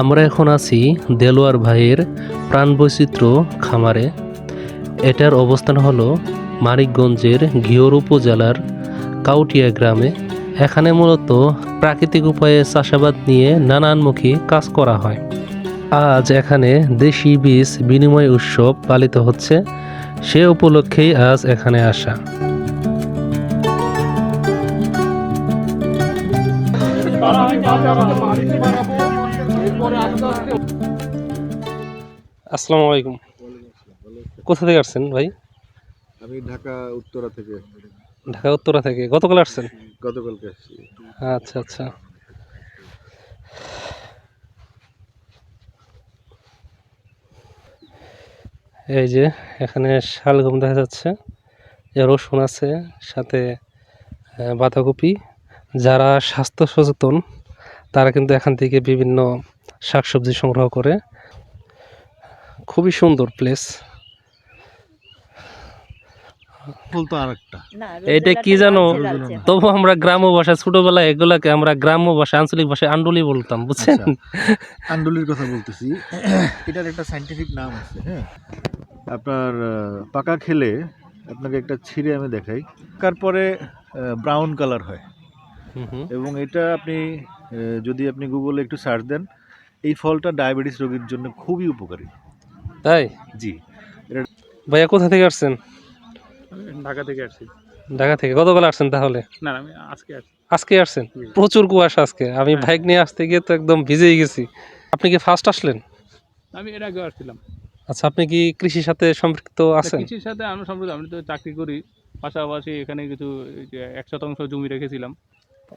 আমরা এখন আছি দেলোয়ার ভাইয়ের প্রাণবৈচিত্র্য খামারে। এটার অবস্থান হলো মানিকগঞ্জের ঘিওর উপজেলার কাউটিয়া গ্রামে। এখানে মূলত প্রাকৃতিক উপায়ে চাষাবাদ নিয়ে নানানমুখী কাজ করা হয়। আজ এখানে দেশি বীজ বিনিময় উৎসব পালিত হচ্ছে। সে উপলক্ষেই আজ এখানে আসা। আসসালামু আলাইকুম। কোথা থেকে আসছেন ভাই? আমি ঢাকা উত্তরা থেকে। ঢাকা উত্তরা থেকে। গতকাল আসছেন? গতকালকে আসছি। আচ্ছা আচ্ছা। এই যে এখানে শালগম দেখা যাচ্ছে। যে রসুন আছে সাথে বাঁধাকপি। যারা স্বাস্থ্য সচেতন তারা কিন্তু এখান থেকে বিভিন্ন শাকসবজি সংগ্রহ করে খুবই সুন্দর প্লেস ফুল তো আর কি জানো? তবু আমরা গ্রাম্য ভাষা ছোটবেলায় এগুলাকে আমরা গ্রাম্য ভাষা আঞ্চলিক ভাষায় আন্ডুলি বলতাম বুঝছেন? আন্দুলির কথা বলতেছি। এটার একটা সাইন্টিফিক নাম আছে হ্যাঁ? আপনার পাকা খেলে আপনাকে একটা ছিঁড়ে আমি দেখাই। তারপরে ব্রাউন কালার হয়। হুম হুম। এবং এটা আপনি আহ, যদি আপনি গুগলে একটু সার্চ দেন এই ফলটা ডায়াবেটিস রোগীর জন্য খুবই উপকারী। তাই? জি। ভাইয়া কোথা থেকে আসছেন? ঢাকা থেকে আসছি। ঢাকা থেকে। কতকাল আসছেন তাহলে? না আমি আজকে আসছি। আজকে আসছেন? প্রচুর কুয়াশা আজকে। আমি হ্যাঁ। বাইক নিয়ে আসতে গিয়ে তো একদম ভিজেই গেছি। আপনি কি ফার্স্ট আসলেন? আমি এর আগে আসছিলাম। আচ্ছা আপনি কি কৃষির সাথে সম্পৃক্ত আছেন? কৃষির সাথে আমি সম্প্রতি আমি তো চাকরি করি। পাশাপাশি এখানে কিছু এক শতাংশ জমি রেখেছিলাম।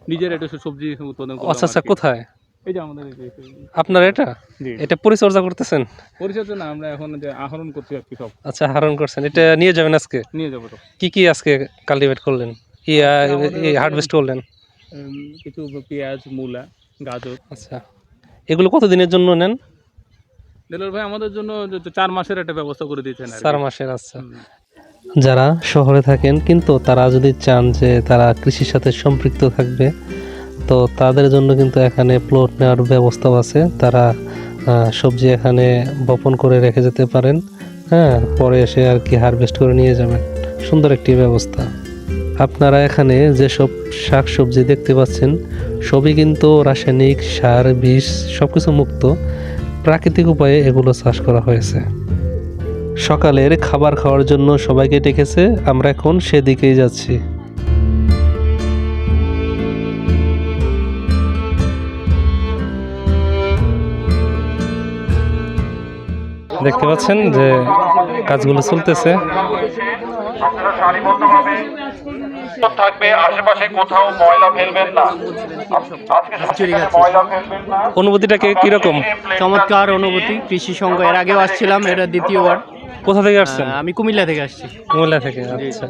নিজের একটা সবজি উৎপাদন আচ্ছা আচ্ছা কোথায়? এই যে আমাদের এই যে- আপনার এটা? জি। এটা পরিচর্যা করতেছেন? পরিচর্যা না আমরা এখন যে আহরণ করছি আর কি সব। আচ্ছা হারণ করছেন। এটা নিয়ে যাবেন আজকে? নিয়ে যাব তো। কি কি আজকে কাল্টিভেট করলেন? হারভেস্ট করলেন? উম, কিছু পেঁয়াজ মূলা গাজর। আচ্ছা। এগুলো কতদিনের জন্য নেন? দেলোর ভাই আমাদের জন্য যে চার মাসের একটা ব্যবস্থা করে দিয়েছেন আর কি। চার মাসের আচ্ছা। হুম। যারা শহরে থাকেন কিন্তু তারা যদি চান যে তারা কৃষির সাথে সম্পৃক্ত থাকবে তো তাদের জন্য কিন্তু এখানে প্লট নেওয়ার ব্যবস্থাও আছে। তারা সবজি এখানে বপন করে রেখে যেতে পারেন। হ্যাঁ পরে এসে আর কি হারভেস্ট করে নিয়ে যাবেন। সুন্দর একটি ব্যবস্থা। আপনারা এখানে যেসব শাক সবজি দেখতে পাচ্ছেন, সবই কিন্তু রাসায়নিক সার বিষ সব কিছু মুক্ত। প্রাকৃতিক উপায়ে এগুলো চাষ করা হয়েছে। সকালের খাবার খাওয়ার জন্য সবাইকে ডেকেছে। আমরা এখন সেদিকেই যাচ্ছি। দেখতে পাচ্ছেন যে কাজগুলো চলতেছে। থাকবে আশেপাশে কোথাও ময়লা ফেলবেন না। আজকে সবচেয়ে ময়লা ফেলবেন না। অনুভূতিটাকে কীরকম? চমৎকার অনুভূতি। কৃষি সংঘ এর আগেও আসছিলাম এটা দ্বিতীয়বার কোথা থেকে আসছেন? আমি কুমিল্লা থেকে আসছি। কুমিল্লা থেকে আচ্ছা।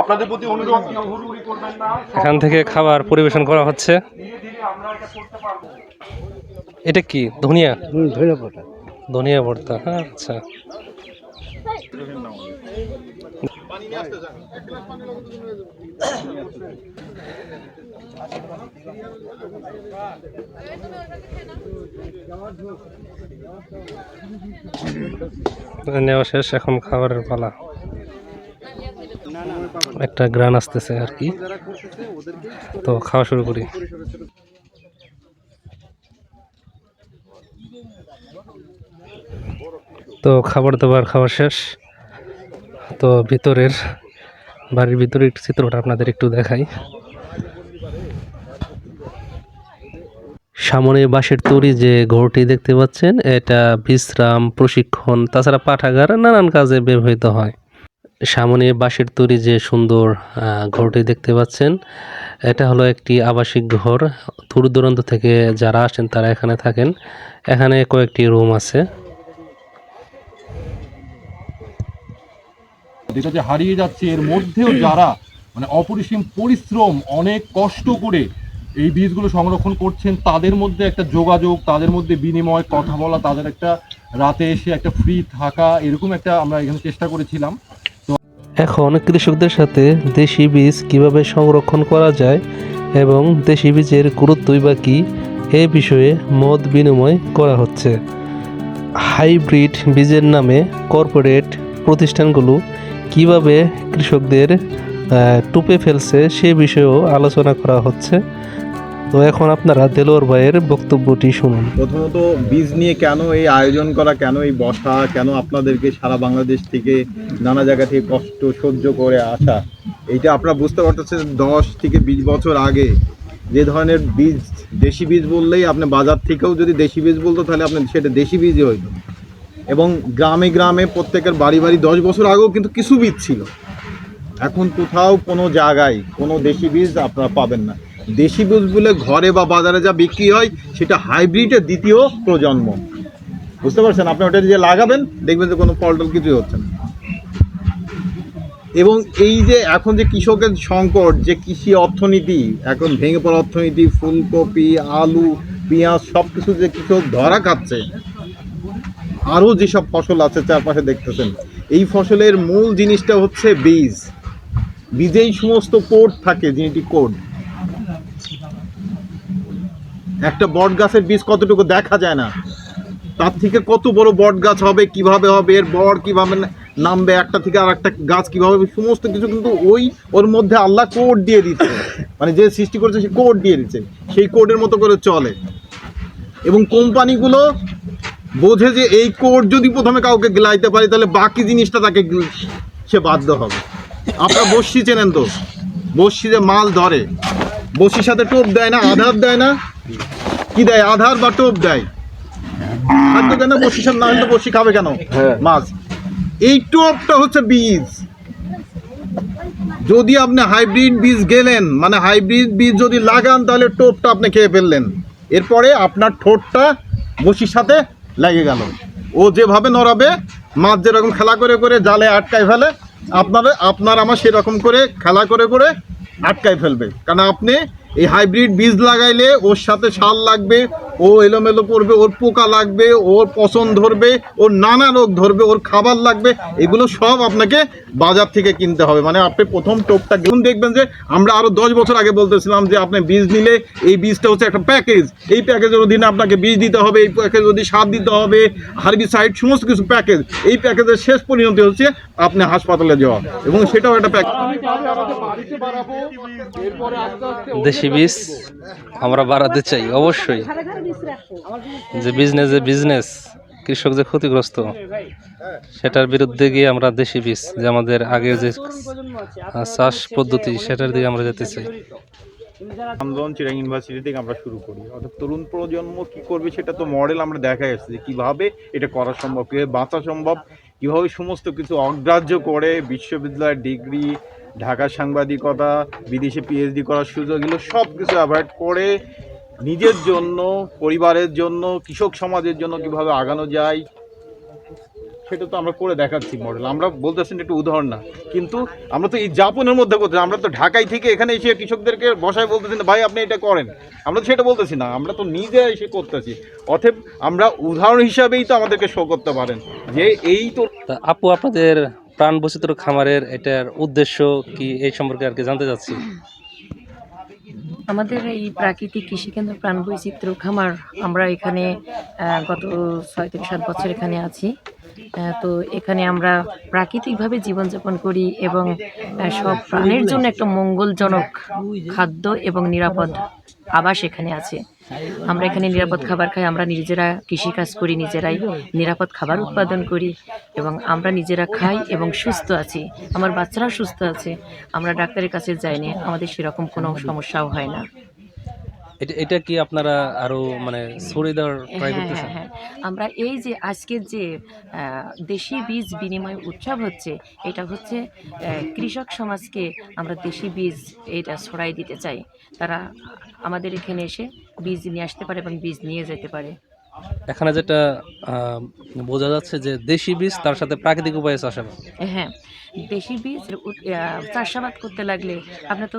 আপনাদের প্রতি অনুরোধ এখান থেকে খাবার পরিবেশন করা হচ্ছে। এটা কি? ধনিয়া? ধনিয়া ভর্তা ধনিয়া ভর্তা হ্যাঁ আচ্ছা। নেওয়া শেষ এখন খাবারের পালা। একটা গ্রান আসতেছে আর কি। তো খাওয়া শুরু করি। তো খাবার দাবার খাওয়া শেষ। তো ভিতরের বাড়ির ভিতরে একটু চিত্রটা আপনাদের একটু দেখাই। সামনে বাঁশের তৈরি যে ঘরটি দেখতে পাচ্ছেন, এটা বিশ্রাম প্রশিক্ষণ, তাছাড়া পাঠাগার নানান কাজে ব্যবহৃত হয়। সামনে বাঁশের তৈরি যে সুন্দর ঘরটি দেখতে পাচ্ছেন, এটা হলো একটি আবাসিক ঘর। দূর দূরান্ত থেকে যারা আসেন তারা এখানে থাকেন। এখানে কয়েকটি রুম আছে। যেটা যে হারিয়ে যাচ্ছে এর মধ্যেও যারা মানে অপরিসীম পরিশ্রম, অনেক কষ্ট করে এই বীজগুলো সংরক্ষণ করছেন, তাদের মধ্যে একটা যোগাযোগ, তাদের মধ্যে বিনিময়, কথা বলা, তাদের একটা রাতে এসে একটা ফ্রি থাকা, এরকম একটা আমরা এখানে চেষ্টা করেছিলাম। তো এখন কৃষকদের সাথে দেশি বীজ কীভাবে সংরক্ষণ করা যায় এবং দেশি বীজের গুরুত্বই বা কী, এ বিষয়ে মত বিনিময় করা হচ্ছে। হাইব্রিড বীজের নামে কর্পোরেট প্রতিষ্ঠানগুলো কীভাবে কৃষকদের টুপে ফেলছে সে বিষয়েও আলোচনা করা হচ্ছে। তো এখন আপনারা দেলোয়ার ভাইয়ের বক্তব্যটি শুনুন। প্রথমত বীজ নিয়ে কেন এই আয়োজন করা, কেন এই বসা, কেন আপনাদেরকে সারা বাংলাদেশ থেকে নানা জায়গা থেকে কষ্ট সহ্য করে আসা, এইটা আপনারা বুঝতে পারতেছেন দশ থেকে বিশ বছর আগে যে ধরনের বীজ, দেশি বীজ বললেই আপনি বাজার থেকেও যদি দেশি বীজ বলতো তাহলে আপনি সেটা দেশি বীজই হইতো। এবং গ্রামে গ্রামে প্রত্যেকের বাড়ি বাড়ি দশ বছর আগেও কিন্তু কিছু বীজ ছিল। এখন কোথাও কোনো জায়গায়, কোনো দেশি বীজ আপনারা পাবেন না। দেশি বীজ বলে ঘরে বা বাজারে যা বিক্রি হয়, সেটা হাইব্রিডের দ্বিতীয় প্রজন্ম। বুঝতে পারছেন? আপনি ওটা যে লাগাবেন, দেখবেন যে কোনো ফল টল কিছুই হচ্ছে না। এবং এই যে এখন যে কৃষকের সংকট, যে কৃষি অর্থনীতি, এখন ভেঙে পড়া অর্থনীতি, ফুলকপি, আলু, পেঁয়াজ সব কিছু যে কৃষক ধরা খাচ্ছে আরও যেসব ফসল আছে চারপাশে দেখতেছেন, এই ফসলের মূল জিনিসটা হচ্ছে বীজ। বীজেই সমস্ত কোড থাকে জেনেটিক কোড। একটা বট গাছের বীজ কতটুকু দেখা যায় না, তার থেকে কত বড় বট গাছ হবে, কীভাবে হবে, এর বড় কীভাবে নামবে, একটা থেকে আর একটা গাছ কীভাবে সমস্ত কিছু কিন্তু ওই, ওর মধ্যে আল্লাহ কোড দিয়ে দিচ্ছে। মানে যে সৃষ্টি করেছে সে কোড দিয়ে দিচ্ছে, সেই কোডের মতো করে চলে। এবং কোম্পানিগুলো বোঝে যে এই কোড যদি প্রথমে কাউকে গিলাইতে পারে তাহলে বাকি জিনিসটা তাকে গিল- সে বাধ্য হবে। আপনারা বসি চেনেন তো? বসি যে মাল ধরে। বসির সাথে টোপ দেয় না আধার দেয় না? কি দেয়? আধার বা টোপ দেয়? খাদ্য দেয় না সাথে না হলে বসি খাবে কেন? মাছ। এই টোপটা হচ্ছে বীজ। যদি আপনি হাইব্রিড বীজ গেলেন মানে হাইব্রিড বীজ যদি লাগান তাহলে টোপটা আপনি খেয়ে ফেললেন। এরপরে আপনার ঠোঁটটা বসির সাথে লেগে গেল। ও যেভাবে নড়াবে, মাছ যেরকম খেলা করে করে জালে আটকায় ফেলে, আপনার আপনার আমার সেরকম করে খেলা করে করে আটকায় ফেলবে। কারণ আপনি এই হাইব্রিড বীজ লাগাইলে ওর সাথে সার লাগবে ও এলোমেলো করবে, ওর পোকা লাগবে, ওর পছন্দ ধরবে, ওর নানা রোগ ধরবে, ওর খাবার লাগবে, এগুলো সব আপনাকে বাজার থেকে কিনতে হবে। মানে আপনি প্রথম টোপটা গেুন দেখবেন যে আমরা আরও দশ বছর আগে বলতেছিলাম যে আপনি বীজ নিলে এই বীজটা হচ্ছে একটা প্যাকেজ এই প্যাকেজের অধীনে আপনাকে বীজ দিতে হবে, এই প্যাকেজ যদি সার দিতে হবে হার্বিসাইড সমস্ত কিছু প্যাকেজ এই প্যাকেজের শেষ পরিণতি হচ্ছে আপনি হাসপাতালে যাওয়া। এবং সেটাও একটা প্যাকেজ দেশি বীজ আমরা বাড়াতে চাই, অবশ্যই। যে বিজনেস যে বিজনেস কৃষক যে ক্ষতিগ্রস্ত সেটার বিরুদ্ধে গিয়ে আমরা দেশি বীজ যে আমাদের আগের যে চাষ পদ্ধতি সেটার দিকে আমরা যেতে চাই আন্দোলন চিরাং ইউনিভার্সিটি থেকে আমরা শুরু করি। অর্থাৎ তরুণ প্রজন্ম কি করবে সেটা তো মডেল আমরা দেখা যাচ্ছে যে কীভাবে এটা করা সম্ভব কীভাবে বাঁচা সম্ভব কীভাবে সমস্ত কিছু অগ্রাহ্য করে বিশ্ববিদ্যালয়ের ডিগ্রি ঢাকা সাংবাদিকতা বিদেশে পিএইচডি করার সুযোগ এগুলো সব কিছু অ্যাভয়েড করে নিজের জন্য, পরিবারের জন্য, কৃষক সমাজের জন্য কীভাবে আগানো যায়, সেটা তো আমরা করে দেখাচ্ছি মডেল আমরা বলতেছি না একটু উদাহরণ না। কিন্তু আমরা তো এই যাপনের মধ্যে করতেছি। আমরা তো ঢাকায় থেকে এখানে এসে কৃষকদেরকে বসায় বলতেছি না, ভাই, আপনি এটা করেন। আমরা তো সেটা বলতেছি না। আমরা তো নিজে এসে করতেছি। অতএব আমরা উদাহরণ হিসাবেই তো আমাদেরকে শো করতে পারেন যে এই তো আপু, আপনাদের প্রাণ বৈচিত্র্য খামারের এটার উদ্দেশ্য কি এই সম্পর্কে আর কি জানতে চাচ্ছি? আমাদের এই প্রাকৃতিক কৃষিকেন্দ্র প্রাণ বৈচিত্র্য খামার আমরা এখানে গত ছয় থেকে সাত বছর এখানে আছি। তো এখানে আমরা প্রাকৃতিকভাবে জীবনযাপন করি এবং সব প্রাণের জন্য একটা মঙ্গলজনক খাদ্য এবং নিরাপদ আবাস সেখানে আছে। আমরা এখানে নিরাপদ খাবার খাই, আমরা নিজেরা কৃষিকাজ করি, নিজেরাই নিরাপদ খাবার উৎপাদন করি এবং আমরা নিজেরা খাই এবং সুস্থ আছি। আমার বাচ্চারাও সুস্থ আছে, আমরা ডাক্তারের কাছে যাইনি, আমাদের সেরকম কোনো সমস্যাও হয় না। এটা এটা কি আপনারা আরও মানে ছড়িয়ে দেওয়ার ট্রাই হ্যাঁ করতেছেন? হ্যাঁ হ্যাঁ। আমরা এই যে আজকের যে দেশি বীজ বিনিময় উৎসব হচ্ছে এটা হচ্ছে কৃষক সমাজকে আমরা দেশি বীজ এটা ছড়াই দিতে চাই। তারা আমাদের এখানে এসে বীজ নিয়ে আসতে পারে এবং বীজ নিয়ে যেতে পারে। এখানে যেটা আহ, বোঝা যাচ্ছে যে দেশি বীজ তার সাথে প্রাকৃতিক উপায়ে চাষাবাদ। হ্যাঁ দেশি বীজ চাষাবাদ করতে লাগলে আপনার তো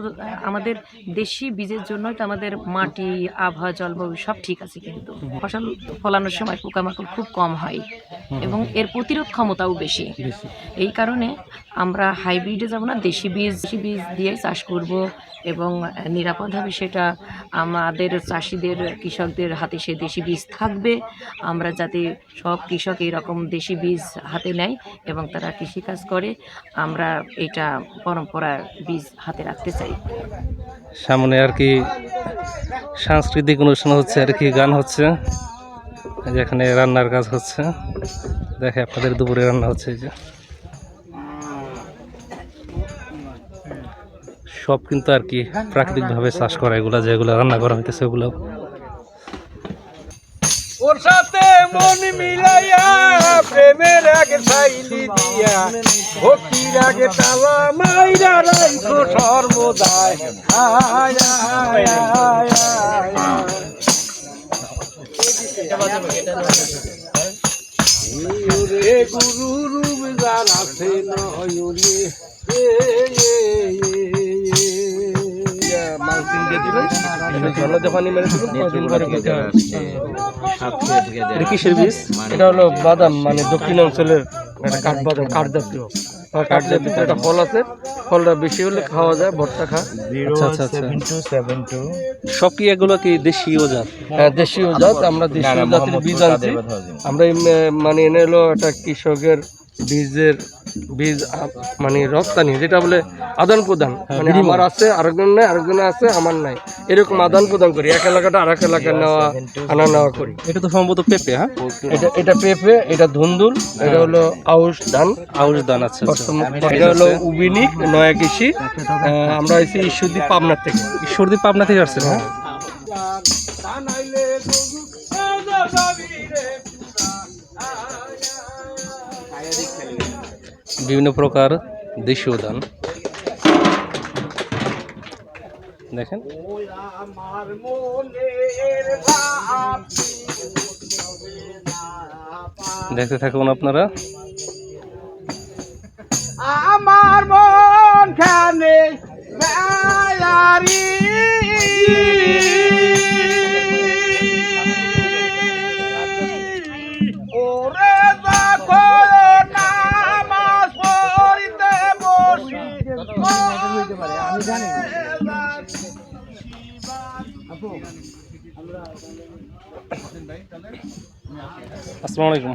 আমাদের দেশি বীজের জন্যই তো আমাদের মাটি আবহাওয়া জলবায়ু সব ঠিক আছে কিন্তু ফসল ফলানোর সময় পোকামাকড় খুব কম হয় এবং এর প্রতিরোধ ক্ষমতাও বেশি। এই কারণে আমরা হাইব্রিডে যাব না দেশি বীজ দেশি বীজ দিয়ে চাষ করব এবং নিরাপদ হবে সেটা আমাদের চাষিদের কৃষকদের হাতে সে দেশি বীজ থাকবে। আমরা যাতে সব কৃষক এরকম দেশি বীজ হাতে নেয় এবং তারা কৃষিকাজ করে। আমরা এটা পরম্পরার বীজ হাতে রাখতে চাই। সামনে আর কি সাংস্কৃতিক অনুষ্ঠান হচ্ছে, আর কি গান হচ্ছে যেখানে রান্নার কাজ হচ্ছে। দেখে আপনাদের দুপুরে রান্না হচ্ছে এই যে। সব কিন্তু আর কি প্রাকৃতিকভাবে চাষ করা, এগুলো যেগুলো রান্না করা হইতেছে ওগুলো ওর সাথে মন মিলাইয়া প্রেমের আগে সাইলি দিয়া, ভক্তির আগে তালা মাইরা রাইখো সর্বদায়। ওরে গুরু রূপ আছে নয়নে এ। মালচিং দিয়ে দিবেন জলতে পানি মেরে দিবেন কদিন পরে খেতে হবে এটা কিসের বীজ এটা হলো বাদাম মানে দক্ষিণ অঞ্চলের একটা কাঠ বাদাম কাঠ জাতীয়। কাঠ জাতীয় একটা ফল আছে ফলটা বেশি হলে খাওয়া যায় ভর্তা খা। আচ্ছা আচ্ছা আচ্ছা। সব কি এগুলো কি দেশীয় জাত? হ্যাঁ দেশীয় জাত আমরা দেশীয় জাতের বীজ আনছি। আমরা মানে এনে হলো একটা কৃষকের বীজের বীজ মানে রপ্তানি যেটা বলে আদান প্রদান। মানে আমার আছে আরেকজন নাই আরেকজন আছে আমার নাই। এরকম আদান প্রদান করি এক এলাকাটা আর এক এলাকায় নেওয়া আনা নেওয়া করি। এটা তো সম্ভবত পেঁপে হ্যাঁ? এটা এটা পেঁপে এটা ধুন্দুল এটা হলো আউশ ধান। আউশ দান আচ্ছা আচ্ছা। এটা হলো উবিনিক নয়া কৃষি। আমরা এসেছি ঈশ্বরদী পাবনার থেকে। ঈশ্বরদীপ পাবনা থেকে আসছেন হ্যাঁ? বিভিন্ন প্রকার দেশীয় উদ্যান। দেখেন। দেখতে থাকুন আপনারা। আমার মন খানে মায়ারি। আমি জানি। আসসালামু আলাইকুম।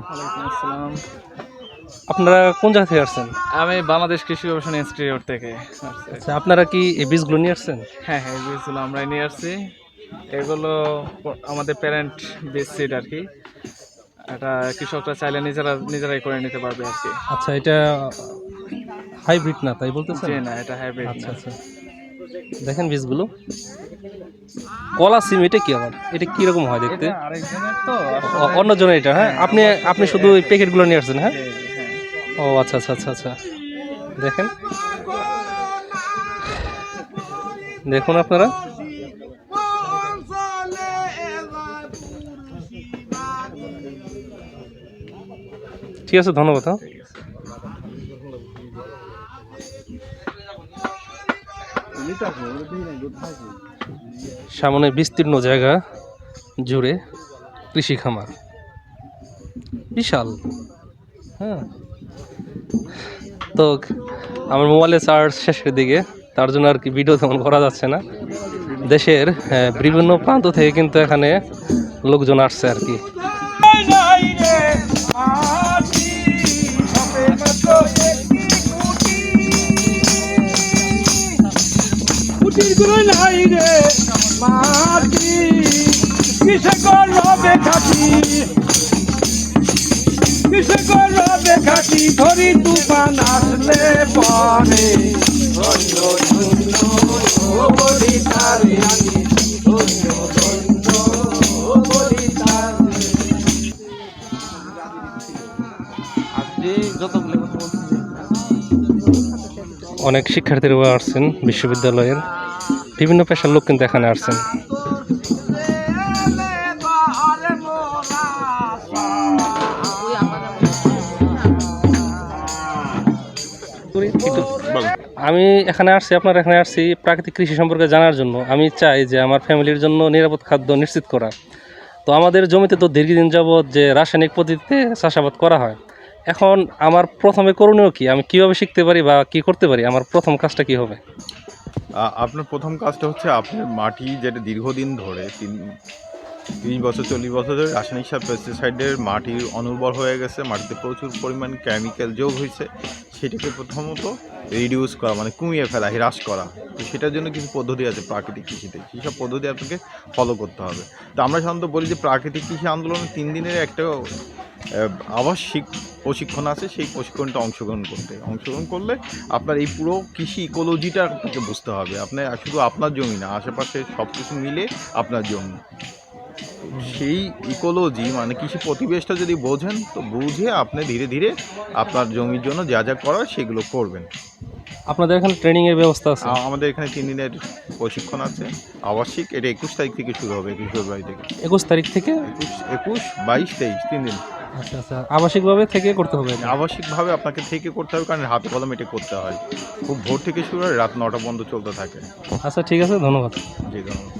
আপনারা কোন জায়গা থেকে আসছেন? আমি বাংলাদেশ কৃষি গবেষণা ইনস্টিটিউট থেকে। আচ্ছা আপনারা কি এই বীজগুলো নিয়ে আসছেন? হ্যাঁ হ্যাঁ এই বীজগুলো আমরাই নিয়ে আসছি। এগুলো আমাদের প্যারেন্ট বীজ সিড আর কি। এটা কৃষকরা চাইলে নিজেরা নিজেরাই করে নিতে পারবে আর কি। আচ্ছা এটা হাইব্রিড না তাই বলতেছেন? জি না এটা হাইব্রিড আচ্ছা আচ্ছা। দেখেন বীজগুলো। কলা সিম এটা কি আবার? এটা কি রকম হয় দেখতে? আরেকজনের তো অ- অন্য জনের এটা হ্যাঁ? আপনি আপনি শুধু ওই প্যাকেটগুলো নিয়ে আসছেন হ্যাঁ। ও আচ্ছা আচ্ছা আচ্ছা আচ্ছা। দেখেন। দেখুন আপনারা। ঠিক আছে ধন্যবাদ হ্যাঁ। সামনে বিস্তীর্ণ জায়গা জুড়ে কৃষি খামার। বিশাল। হ্যাঁ। তো আমার মোবাইলে চার্জ শেষের দিকে তার জন্য আর কি ভিডিও তেমন করা যাচ্ছে না। দেশের হ্যাঁ, বিভিন্ন প্রান্ত থেকে কিন্তু এখানে লোকজন আসছে আর কি। কুটিরগুলো নাই রে। মাটি কিসে করবে খাটি কিসে ধরি তুফান আসলে পরে। অনেক শিক্ষার্থীরা আসছেন বিশ্ববিদ্যালয়ের। বিভিন্ন পেশার লোক কিন্তু এখানে আসছেন। আমি এখানে আসছি, আপনার এখানে আসছি প্রাকৃতিক কৃষি সম্পর্কে জানার জন্য। আমি চাই যে আমার ফ্যামিলির জন্য নিরাপদ খাদ্য নিশ্চিত করা। তো আমাদের জমিতে তো দীর্ঘদিন যাবৎ যে রাসায়নিক পদ্ধতিতে চাষাবাদ করা হয়, এখন আমার প্রথমে করণীয় কি? আমি কীভাবে শিখতে পারি বা কি করতে পারি? আমার প্রথম কাজটা কি হবে? আপনার প্রথম কাজটা হচ্ছে আপনার মাটি যেটা দীর্ঘদিন ধরে, তিন তিরিশ বছর, চল্লিশ বছর ধরে রাসায়নিক সার পেস্টিসাইডের মাটি অনুর্বর হয়ে গেছে, মাটিতে প্রচুর পরিমাণ কেমিক্যাল যোগ হয়েছে, সেটাকে প্রথমত রিডিউস করা মানে কমিয়ে ফেলা, হ্রাস করা। তো সেটার জন্য কিছু পদ্ধতি আছে প্রাকৃতিক কৃষিতে। সেসব পদ্ধতি আপনাকে ফলো করতে হবে। তো আমরা সাধারণত বলি যে প্রাকৃতিক কৃষি আন্দোলনে তিন দিনের একটা আবাসিক প্রশিক্ষণ আছে সেই প্রশিক্ষণটা অংশগ্রহণ করতে। অংশগ্রহণ করলে আপনার এই পুরো কৃষি ইকোলজিটা আপনাকে বুঝতে হবে। আপনার শুধু আপনার জমি না আশেপাশে সব কিছু মিলে আপনার জমি। সেই ইকোলজি মানে কৃষি প্রতিবেশটা যদি বোঝেন তো বুঝে আপনি ধীরে ধীরে আপনার জমির জন্য যা যা করার সেগুলো করবেন। আপনাদের এখানে ট্রেনিংয়ের ব্যবস্থা আছে? আমাদের এখানে তিন দিনের প্রশিক্ষণ আছে। আবাসিক এটা একুশ তারিখ থেকে শুরু হবে একুশ ফেব্রুয়ারি থেকে। একুশ তারিখ থেকে? একুশ একুশ বাইশ তেইশ তিন দিন। আচ্ছা আচ্ছা। আবাসিকভাবে থেকে করতে হবে আবাসিকভাবে আপনাকে থেকে করতে হবে কারণ হাতে কলম এটা করতে হয়। খুব ভোর থেকে শুরু হয় রাত নটা পর্যন্ত চলতে থাকে। আচ্ছা ঠিক আছে ধন্যবাদ। জি ধন্যবাদ।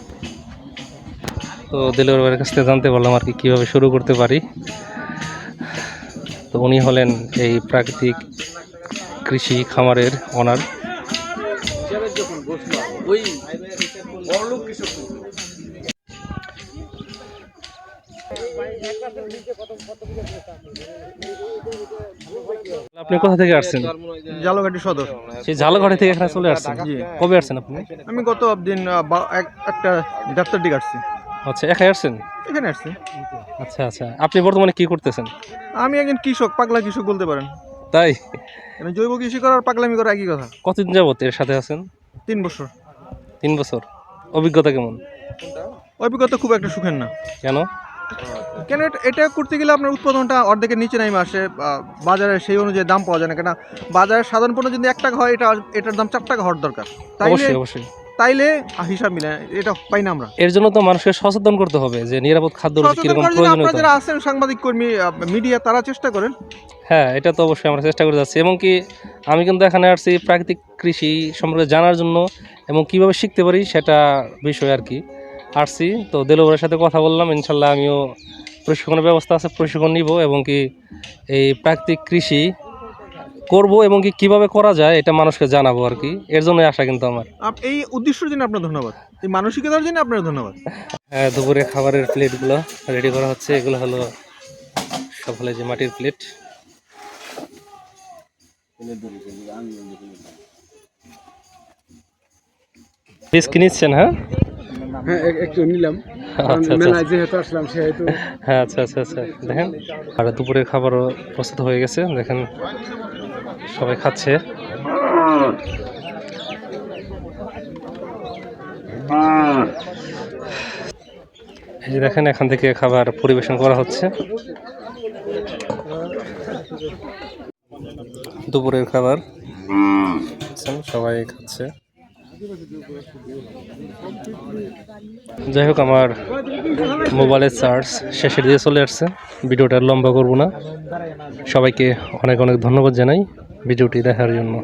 তো দিলুর ভাইয়ের কাছ থেকে জানতে পারলাম আর কি কীভাবে শুরু করতে পারি। তো উনি হলেন এই প্রাকৃতিক কৃষি খামারের ওনার আপনি কোথা থেকে আসছেন? জালঘাটি সদর। সেই ঝালঘাটি থেকে এখানে চলে আসছেন? কবে আসছেন আপনি? আমি গত দিন একটা ডাক্তার দিকে আসছি। আচ্ছা একাই আসছেন? এখানে আসছি। আচ্ছা আচ্ছা। আপনি বর্তমানে কি করতেছেন? আমি একজন কৃষক পাগলা কৃষক বলতে পারেন। তাই? জৈব কৃষি করার পাগলামি করা একই কথা। কতদিন যাবত এর সাথে আছেন? তিন বছর। তিন বছর। অভিজ্ঞতা কেমন? অভিজ্ঞতা খুব একটা সুখের না। কেন? কেন এটা- করতে গেলে আপনার উৎপাদনটা অর্ধেকের নিচে নেমে আসে বাজারে সেই অনুযায়ী দাম পাওয়া যায় না। কেন বাজারে সাধারণ পণ্য যদি এক টাকা হয় এটা এটার দাম চার টাকা হওয়ার দরকার। তাইলে অবশ্যই অবশ্যই। তাইলে হিসাব মিলে এটা পাই না আমরা। এর জন্য তো মানুষকে সচেতন করতে হবে যে নিরাপদ খাদ্য কীরকম প্রয়োজনীয়তা। আপনারা যারা আছেন সাংবাদিক কর্মী মিডিয়া তারা চেষ্টা করেন। হ্যাঁ এটা তো অবশ্যই আমরা চেষ্টা করে যাচ্ছি। এবং কি আমি কিন্তু এখানে আসছি প্রাকৃতিক কৃষি সম্পর্কে জানার জন্য এবং কীভাবে শিখতে পারি সেটা বিষয় আর কি। আসছি তো দেলোবরের সাথে কথা বললাম ইনশাল্লাহ আমিও প্রশিক্ষণের ব্যবস্থা আছে প্রশিক্ষণ নিব এবং কি এই প্রাকৃতিক কৃষি করব এবং কি কীভাবে করা যায় এটা মানুষকে জানাব আর কি। এর জন্যই আসা কিন্তু আমার। এই উদ্দেশ্যের জন্য আপনার ধন্যবাদ। এই মানসিকতার জন্য আপনার ধন্যবাদ। হ্যাঁ দুপুরে খাবারের প্লেটগুলো রেডি করা হচ্ছে। এগুলো হলো সব হলো যে মাটির প্লেট। পিস কিনেছেন হ্যাঁ? হ্যাঁ একটু নিলাম। আচ্ছা আচ্ছা। যেহেতু আসলাম সেহেতু হ্যাঁ আচ্ছা আচ্ছা আচ্ছা। দেখেন আর দুপুরের খাবারও প্রস্তুত হয়ে গেছে। দেখেন সবাই খাচ্ছে। এই যে দেখেন এখান থেকে খাবার পরিবেশন করা হচ্ছে। দুপুরের খাবার। সবাই খাচ্ছে। যাই হোক, আমার মোবাইলের চার্জ শেষের দিয়ে চলে আসছে। ভিডিওটা লম্বা করব না। সবাইকে অনেক অনেক ধন্যবাদ জানাই ভিডিওটি দেখার জন্য।